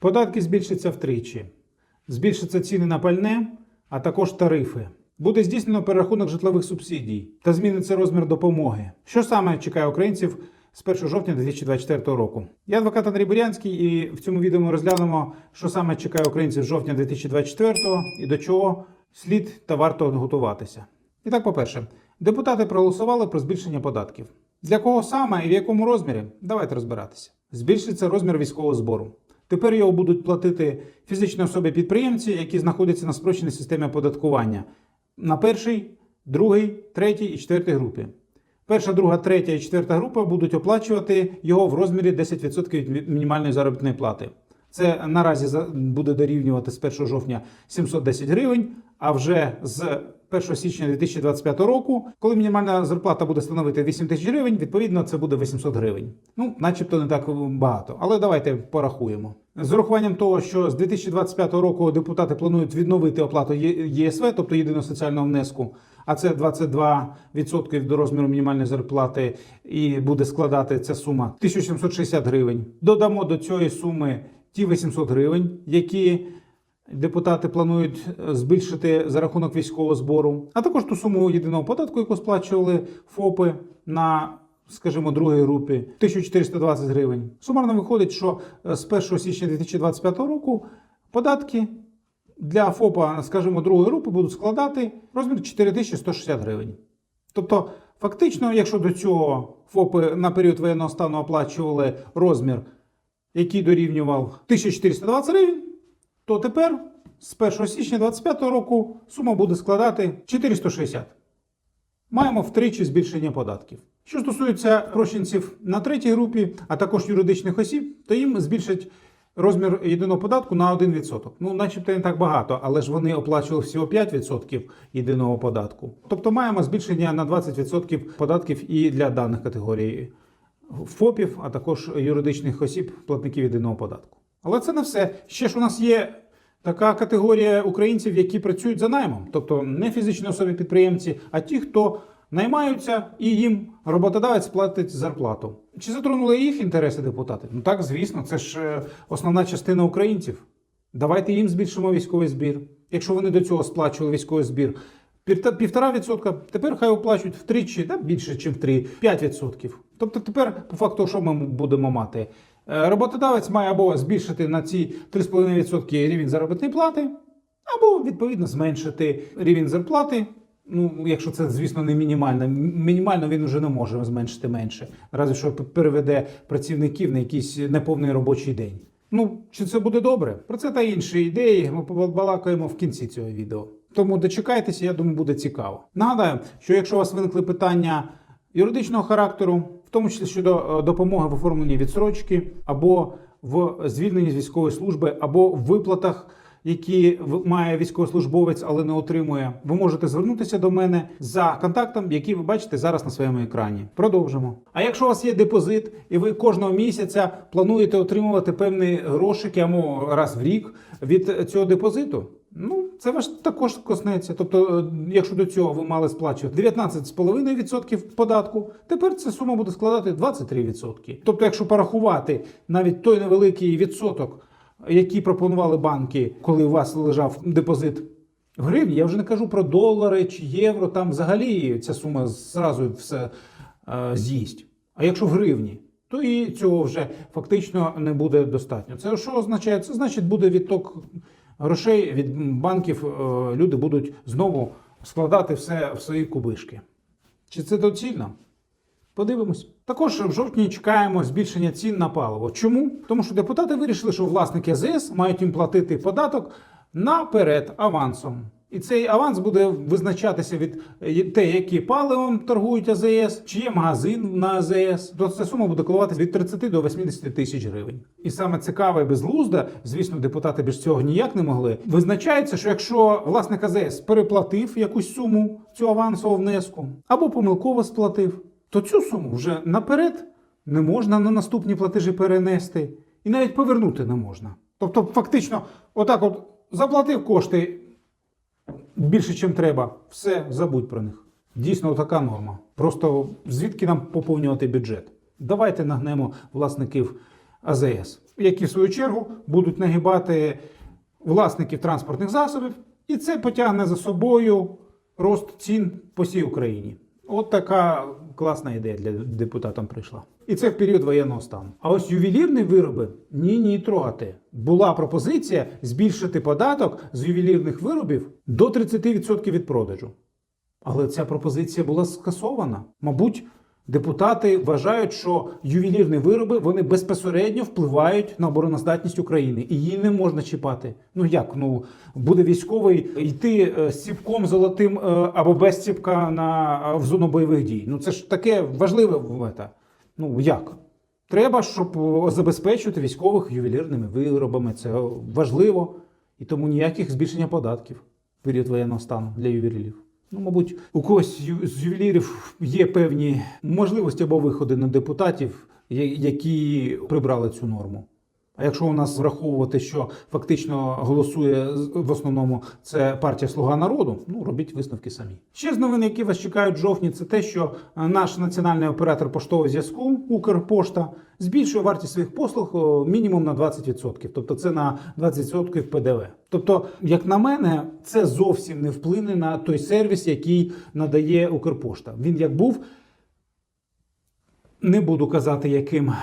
Податки збільшаться втричі. Збільшаться ціни на пальне, а також тарифи. Буде здійснено перерахунок житлових субсидій та зміниться розмір допомоги. Що саме чекає українців з 1 жовтня 2024 року? Я адвокат Андрій Бурянський, і в цьому відео ми розглянемо, що саме чекає українців з жовтня 2024 і до чого слід та варто готуватися. І так, по-перше, депутати проголосували про збільшення податків. Для кого саме і в якому розмірі? Давайте розбиратися. Збільшиться розмір військового збору. Тепер його будуть платити фізичні особи-підприємці, які знаходяться на спрощеній системі оподаткування на перший, другий, третій і четвертій групі. Перша, друга, третя і четверта група будуть оплачувати його в розмірі 10% від мінімальної заробітної плати. Це наразі буде дорівнювати з 1 жовтня 710 гривень, а вже з 1 січня 2025 року, коли мінімальна зарплата буде становити 8 тисяч гривень, відповідно це буде 800 гривень. Ну, начебто не так багато, але давайте порахуємо. З урахуванням того, що з 2025 року депутати планують відновити оплату ЄСВ, тобто єдиного соціального внеску, а це 22% до розміру мінімальної зарплати, і буде складати ця сума 1760 гривень. Додамо до цієї суми ті 800 гривень, які депутати планують е, збільшити за рахунок військового збору, а також ту суму єдиного податку, яку сплачували ФОПи на. Скажімо, другій групі 1420 гривень. Сумарно виходить, що е, з 1 січня 2025 року податки для ФОПа, скажімо, другої групи будуть складати розмір 4160 гривень. Тобто, фактично, якщо до цього ФОПи на період воєнного стану оплачували розмір, який дорівнював 1420 гривень, то тепер з 1 січня 2025 року сума буде складати 460. Маємо втричі збільшення податків. Що стосується прощенців на третій групі, а також юридичних осіб, то їм збільшать розмір єдиного податку на 1%. Ну, начебто не так багато, але ж вони оплачували всього 5% єдиного податку. Тобто маємо збільшення на 20% податків і для даних категорій ФОПів, а також юридичних осіб, платників єдиного податку. Але це не все. Ще ж у нас є така категорія українців, які працюють за наймом, тобто не фізичні особи підприємці, а ті, хто наймаються і їм роботодавець платить зарплату. Чи затронули їх інтереси депутати? Ну так, звісно, це ж е, основна частина українців. Давайте їм збільшимо військовий збір. Якщо вони до цього сплачували військовий збір півтора відсотка, тепер хай оплачують втричі, да, більше, ніж в три, 5 відсотків. Тобто тепер, по факту, що ми будемо мати? Е, Роботодавець має або збільшити на ці 3,5% рівень заробітної плати, або відповідно зменшити рівень зарплати. Ну, якщо це, звісно, не мінімально. Мінімально він вже не може зменшити менше, разве що переведе працівників на якийсь неповний робочий день. Ну, чи це буде добре? Про це та інші ідеї ми побалакаємо в кінці цього відео. Тому дочекайтеся, я думаю, буде цікаво. Нагадаю, що якщо у вас виникли питання юридичного характеру, тому числі щодо е, допомоги в оформленні відсрочки, або в звільненні з військової служби, або в виплатах, які має військовослужбовець, але не отримує, ви можете звернутися до мене за контактом, який ви бачите зараз на своєму екрані. Продовжимо. А якщо у вас є депозит, і ви кожного місяця плануєте отримувати певні грошики або раз в рік від цього депозиту. Ну, це ваш також коснеться. Тобто, е, якщо до цього ви мали сплачувати 19,5% податку, тепер ця сума буде складати 23%. Тобто, якщо порахувати навіть той невеликий відсоток, який пропонували банки, коли у вас лежав депозит в гривні, я вже не кажу про долари чи євро, там взагалі ця сума зразу все е, з'їсть. А якщо в гривні, то і цього вже фактично не буде достатньо. Це що означає? Це значить буде відток грошей від банків. е, Люди будуть знову складати все в свої кубишки. Чи це доцільно? Подивимось. Також в жовтні чекаємо збільшення цін на паливо. Чому? Тому що депутати вирішили, що власники ЗС мають їм платити податок наперед авансом. І цей аванс буде визначатися від е, те, які паливом торгують АЗС, чи є магазин на АЗС. То ця сума буде коливатися від 30 до 80 тисяч гривень. І саме цікаве безглузда, звісно, депутати без цього ніяк не могли. Визначається, що якщо власник АЗС переплатив якусь суму цього авансового внеску або помилково сплатив, то цю суму вже наперед не можна на наступні платежі перенести і навіть повернути не можна. Тобто, фактично, отак от заплатив кошти більше, ніж треба, все, забудь про них. Дійсно, така норма. Просто звідки нам поповнювати бюджет? Давайте нагнемо власників АЗС. які в свою чергу будуть нагибати власників транспортних засобів, і це потягне за собою рост цін по всій Україні. От така класна ідея для депутатам прийшла. І це в період воєнного стану. А ось ювелірні вироби ні, ні, трогати. Була пропозиція збільшити податок з ювелірних виробів до 30% від продажу. Але ця пропозиція була скасована. Мабуть, депутати вважають, що ювелірні вироби вони безпосередньо впливають на обороноздатність України, і її не можна чіпати. Ну як? Ну буде військовий йти е, з ціпком золотим е, або без ціпка на в зону бойових дій. Ну це ж таке важливе мета. Ну як? Треба, щоб е, забезпечувати військових ювелірними виробами. Це важливо. І тому ніяких збільшення податків в період воєнного стану для ювелірів. Ну, мабуть, у когось з ювелірів є певні можливості або виходи на депутатів, які прибрали цю норму. А якщо у нас враховувати, що фактично голосує в основному це партія Слуга народу, ну робіть висновки самі. Ще з новин, які вас чекають в жовтні, це те, що е, наш національний оператор поштового зв'язку Укрпошта збільшує вартість своїх послуг мінімум на 20%. Тобто це на 20% ПДВ. Тобто, як на мене, це зовсім не вплине на той сервіс, який надає Укрпошта. Він як був. Не буду казати, яким, е,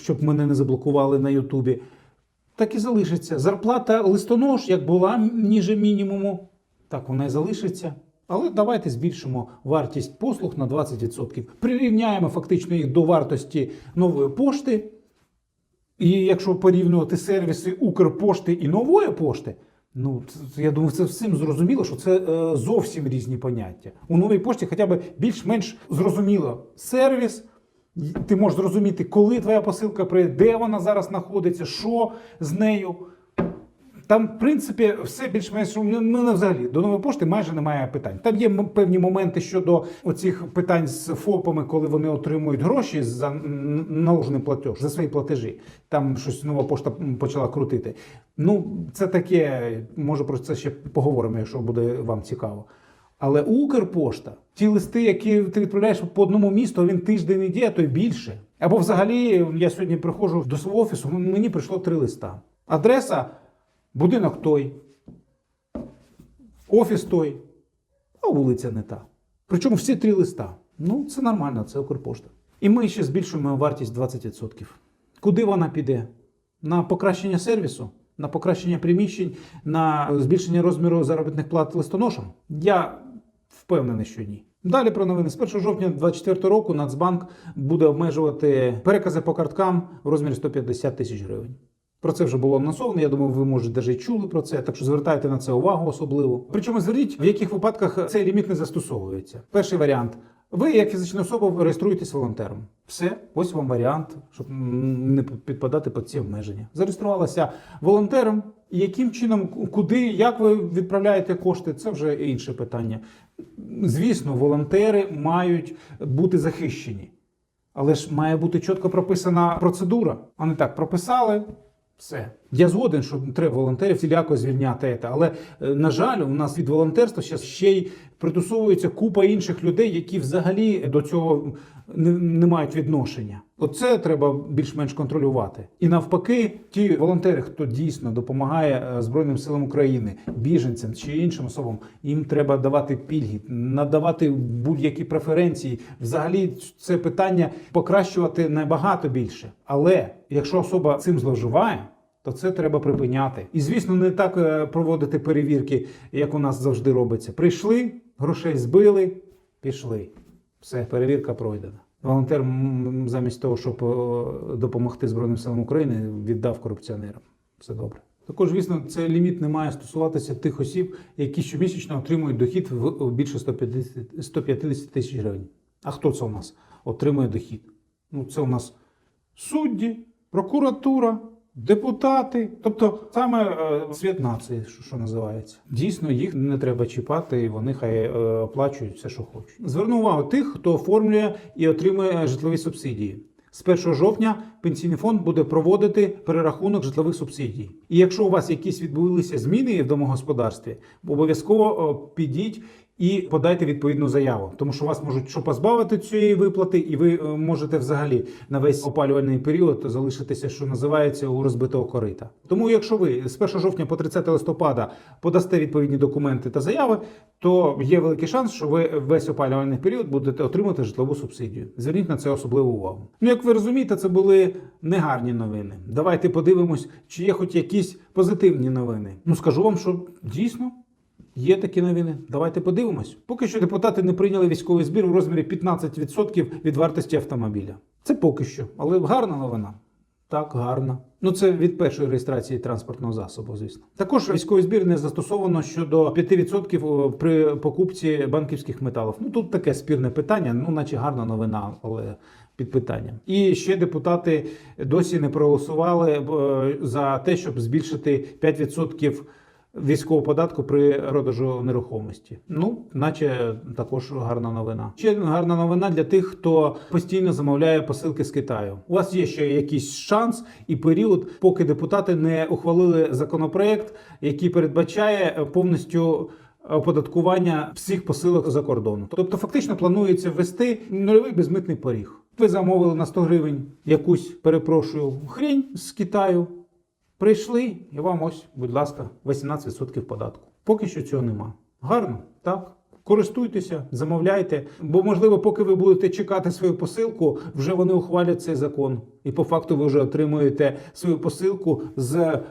щоб мене не заблокували на Ютубі. Так і залишиться. Зарплата листонож, як була ніже мінімуму, так вона і залишиться. Але давайте збільшимо вартість послуг на 20%. Прирівняємо фактично їх до вартості нової пошти. І якщо порівнювати сервіси Укрпошти і нової пошти, ну я думаю, це всім зрозуміло, що це е, зовсім різні поняття. У новій пошті хоча б більш-менш зрозуміло сервіс. Ти можеш зрозуміти, коли твоя посилка прийде, де вона зараз знаходиться, що з нею. Там, в принципі, все більш-менш ну, ну, взагалі до нової пошти майже немає питань. Там є певні моменти щодо оцих питань з ФОПами, коли вони отримують гроші за наложений платеж, за свої платежі. Там щось нова пошта почала крутити. Ну, це таке, може про це ще поговоримо, якщо буде вам цікаво. Але Укрпошта, ті листи, які ти відправляєш по одному місту, він тиждень іде, а то й більше. Або взагалі, я сьогодні приходжу до свого офісу, мені прийшло три листа. Адреса будинок той, офіс той, а вулиця не та. Причому всі три листа. Ну, це нормально, це Укрпошта. І ми ще збільшуємо вартість 20%. Куди вона піде? На покращення сервісу, на покращення приміщень, на збільшення розміру заробітних плат листоношам? Я впевнений, що ні. Далі про новини. З 1 жовтня 2024 року Нацбанк буде обмежувати перекази по карткам в розмірі 150 тисяч гривень. Про це вже було анонсовано. Я думаю, ви може навіть чули про це. Так що звертайте на це увагу особливо. Причому зверніть, в яких випадках цей ліміт не застосовується. Перший варіант. Ви, як фізична особа, реєструєтесь волонтером. Все, ось вам варіант, щоб не підпадати під ці обмеження. Зареєструвалася волонтером. Яким чином, куди, як ви відправляєте кошти, це вже інше питання. Звісно, волонтери мають бути захищені. Але ж має бути чітко прописана процедура. А не так прописали. Все. Я згоден, що треба волонтерів всіляко звільняти. Але, е, на жаль, у нас від волонтерства ще, ще й притусовується купа інших людей, які взагалі до цього не, не мають відношення. Оце треба більш-менш контролювати. І навпаки, ті волонтери, хто дійсно допомагає е, Збройним силам України, біженцям чи іншим особам, їм треба давати пільги, надавати будь-які преференції. Взагалі, це питання покращувати набагато більше. Але якщо особа цим зловживає, то це треба припиняти. І звісно, не так е, проводити перевірки, як у нас завжди робиться. Прийшли, грошей збили, пішли. Все, перевірка пройдена. Волонтер замість того, щоб е, допомогти Збройним силам України, віддав корупціонерам. Все добре. Також, звісно, цей ліміт не має стосуватися тих осіб, які щомісячно отримують дохід в більше 150 150 тисяч гривень. А хто це у нас отримує дохід? Ну, це у нас судді, прокуратура, депутати, тобто саме е, світ нації, що, що називається. Дійсно, їх не треба чіпати, і вони хай е, оплачують все, що хочуть. Зверну увагу тих, хто оформлює і отримує житлові субсидії. З 1 жовтня пенсійний фонд буде проводити перерахунок житлових субсидій. І якщо у вас якісь відбулися зміни в домогосподарстві, обов'язково підіть і подайте відповідну заяву, тому що вас можуть що позбавити цієї виплати, і ви е, можете взагалі на весь опалювальний період залишитися, що називається у розбитого корита. Тому, якщо ви з 1 жовтня по 30 листопада подасте відповідні документи та заяви, то є великий шанс, що ви весь опалювальний період будете отримати житлову субсидію. Зверніть на це особливу увагу. Ну, як ви розумієте, це були негарні новини. Давайте подивимось, чи є хоч якісь позитивні новини. Ну скажу вам, що дійсно. Є такі новини. Давайте подивимось. Поки що депутати не прийняли військовий збір у розмірі 15% від вартості автомобіля. Це поки що, але гарна новина. Так, гарна. Ну це від першої реєстрації транспортного засобу, звісно. Також військовий збір не застосовано щодо 5% при покупці банківських металів. Ну тут таке спірне питання, ну наче гарна новина, але під питанням. І ще депутати досі не проголосували е, за те, щоб збільшити 5% військового податку при продажу нерухомості. Ну, наче також гарна новина. Ще гарна новина для тих, хто постійно замовляє посилки з Китаю. У вас є ще якийсь шанс і період, поки депутати не ухвалили законопроект, який передбачає повністю. Оподаткування всіх посилок за кордону. Тобто, фактично планується ввести нульовий безмитний поріг. Ви замовили на 100 гривень якусь, перепрошую, хрінь з Китаю. Прийшли, і вам ось, будь ласка, 18% податку. Поки що цього нема. Гарно, так? Користуйтеся, замовляйте, бо можливо, поки ви будете чекати свою посилку, вже вони ухвалять цей закон. І по факту ви вже отримуєте свою посилку з е,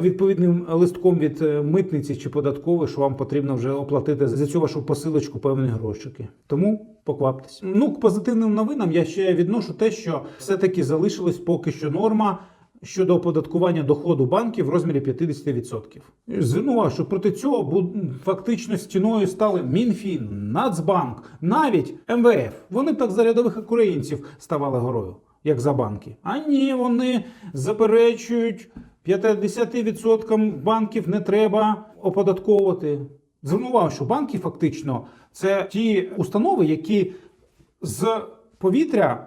відповідним листком від е, митниці чи податкової, що вам потрібно вже оплатити за цю вашу посилочку певні грошики. Тому покваптесь. Ну, к позитивним новинам я ще відношу те, що все-таки залишилась поки що норма щодо оподаткування доходу банків в розмірі 50%. Зверну увагу, що проти цього фактично стіною стали Мінфін, Нацбанк, навіть МВФ. Вони б так за рядових українців ставали горою, як за банки. А ні, вони заперечують 50% банків не треба оподатковувати. Зверну увагу, що банки фактично це ті установи, які з повітря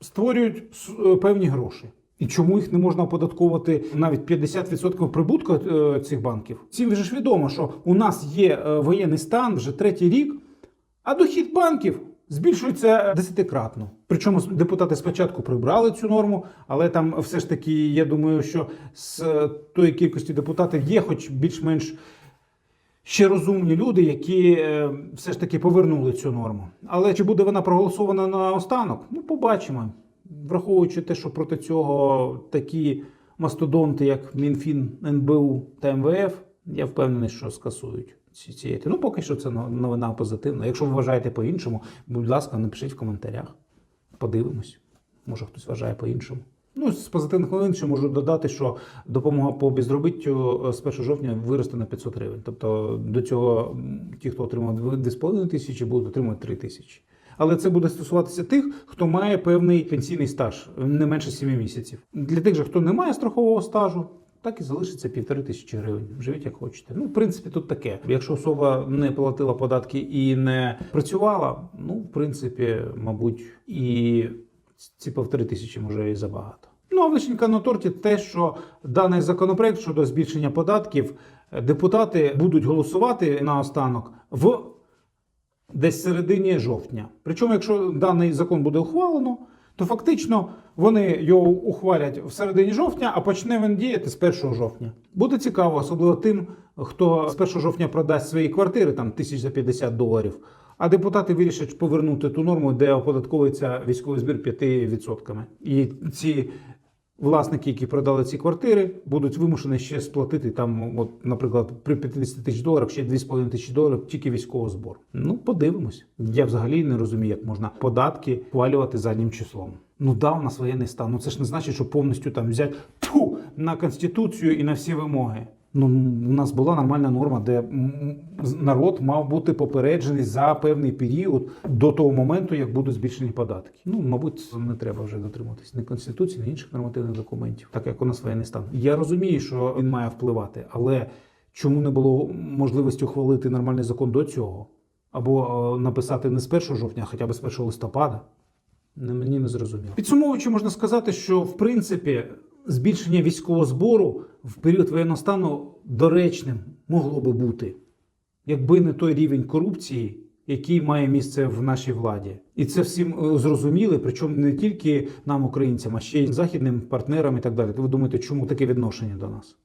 створюють е, певні гроші. І чому їх не можна оподатковувати навіть 50% прибутку е, цих банків? Всім же ж відомо, що у нас є е, воєнний стан вже третій рік, а дохід банків збільшується десятикратно. Причому депутати спочатку прибрали цю норму, але там все ж таки, я думаю, що з е, тої кількості депутатів є, хоч більш-менш ще розумні люди, які е, все ж таки повернули цю норму. Але чи буде вона проголосована на останок? Ну, побачимо. Враховуючи те, що проти цього такі мастодонти, як Мінфін, НБУ та МВФ, я впевнений, що скасують ці ці. Ну, поки що це новина позитивна. Якщо ви вважаєте по-іншому, будь ласка, напишіть в коментарях. Подивимось. Може, хтось вважає по-іншому. Ну, з позитивних новин ще можу додати, що допомога по безробіттю е, з 1 жовтня виросте на 500 гривень. Тобто до цього ті, хто отримав 2,5 тисячі, будуть отримувати 3 тисячі. Але це буде стосуватися тих, хто має певний пенсійний стаж не менше 7 місяців. Для тих же, хто не має страхового стажу, так і залишиться півтори тисячі гривень. Живіть як хочете. Ну, в принципі, тут таке. Якщо особа не платила податки і не працювала, ну, в принципі, мабуть, і ці півтори тисячі може і забагато. Ну а вишенька на торті те, що даний законопроект щодо збільшення податків е, депутати будуть голосувати наостанок в десь середині жовтня. Причому, якщо даний закон буде ухвалено, то фактично вони його ухвалять в середині жовтня, а почне він діяти з 1 жовтня. Буде цікаво, особливо тим, хто з 1 жовтня продасть свої квартири там тисяч за 50 доларів. А депутати вирішать повернути ту норму, де оподатковується військовий збір 5%. І ці власники, які продали ці квартири, будуть вимушені ще сплатити там, от, наприклад, при 50 тисяч доларах ще 2,5 тисячі доларів тільки військовий збору. Ну, подивимось. Я взагалі не розумію, як можна податки хвалювати заднім числом. Ну да, у нас воєнний стан. Ну це ж не значить, що повністю там взяти тьфу, на конституцію і на всі вимоги. Ну, у нас була нормальна норма, де народ мав бути попереджений за певний період до того моменту, як будуть збільшені податки. Ну, мабуть, не треба вже дотримуватись ні конституції, ні інших нормативних документів, так як у нас воєнний стан. Я розумію, що він має впливати, але чому не було можливості ухвалити нормальний закон до цього? Або е, написати не з 1 жовтня, а хоча б з 1 листопада? Не, мені не зрозуміло. Підсумовуючи, можна сказати, що в принципі збільшення військового збору в період воєнного стану доречним могло би бути. якби не той рівень корупції, який має місце в нашій владі. І це всім е, зрозуміли, причому не тільки нам, українцям, а ще й західним партнерам і так далі. Ви думаєте, чому таке відношення до нас?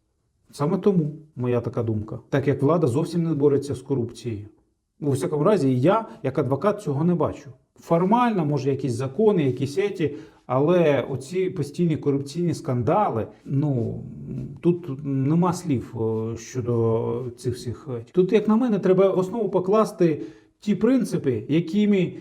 Саме тому моя така думка. Так як влада зовсім не бореться з корупцією. У всякому разі, я, як адвокат, цього не бачу. Формально, може, якісь закони, якісь еті, але оці постійні корупційні скандали, ну тут нема слів щодо цих всіх. Тут, як на мене, треба в основу покласти ті принципи, якими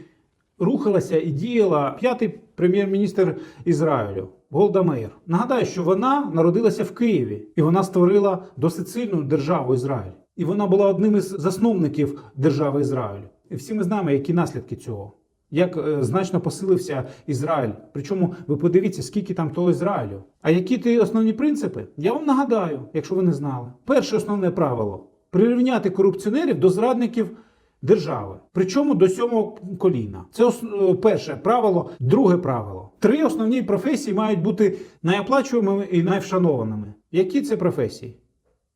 рухалася і діяла п'ятий прем'єр-міністр Ізраїлю Голда Меїр. Нагадаю, що вона народилася в Києві і вона створила досить сильну державу Ізраїль. І вона була одним із засновників держави Ізраїлю. І всі ми знаємо, які наслідки цього. Як е, значно посилився Ізраїль. Причому ви подивіться, скільки там того Ізраїлю. А які ті основні принципи? Я вам нагадаю, якщо ви не знали. Перше основне правило прирівняти корупціонерів до зрадників держави. Причому до сьомого коліна. Це е, перше правило. Друге правило. Три основні професії мають бути найоплачуваними і найвшанованими. Які це професії?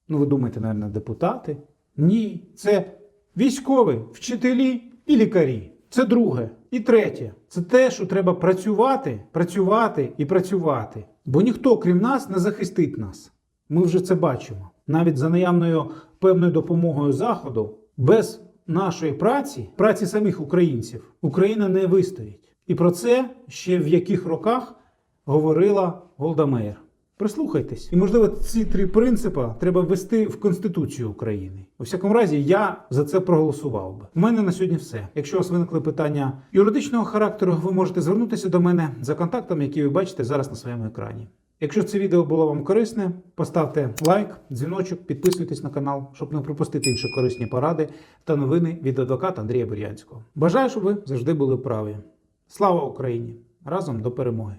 Ну, ви думаєте, мабуть, депутати? Ні, це військові, вчителі і лікарі. Це друге. І третє це те, що треба працювати, працювати і працювати. Бо ніхто, крім нас, не захистить нас. Ми вже це бачимо. Навіть за наявною певною допомогою Заходу, без нашої праці, праці самих українців, Україна не вистоїть. І про це ще в яких роках говорила Голда. Прислухайтесь. І, можливо, ці три принципи треба ввести в Конституцію України. У всякому разі, я за це проголосував би. У мене на сьогодні все. Якщо у вас виникли питання юридичного характеру, ви можете звернутися до мене за контактом, який ви бачите зараз на своєму екрані. Якщо це відео було вам корисне, поставте лайк, дзвіночок, підписуйтесь на канал, щоб не пропустити інші корисні поради та новини від адвоката Андрія Бурянського. Бажаю, щоб ви завжди були праві. Слава Україні! Разом до перемоги!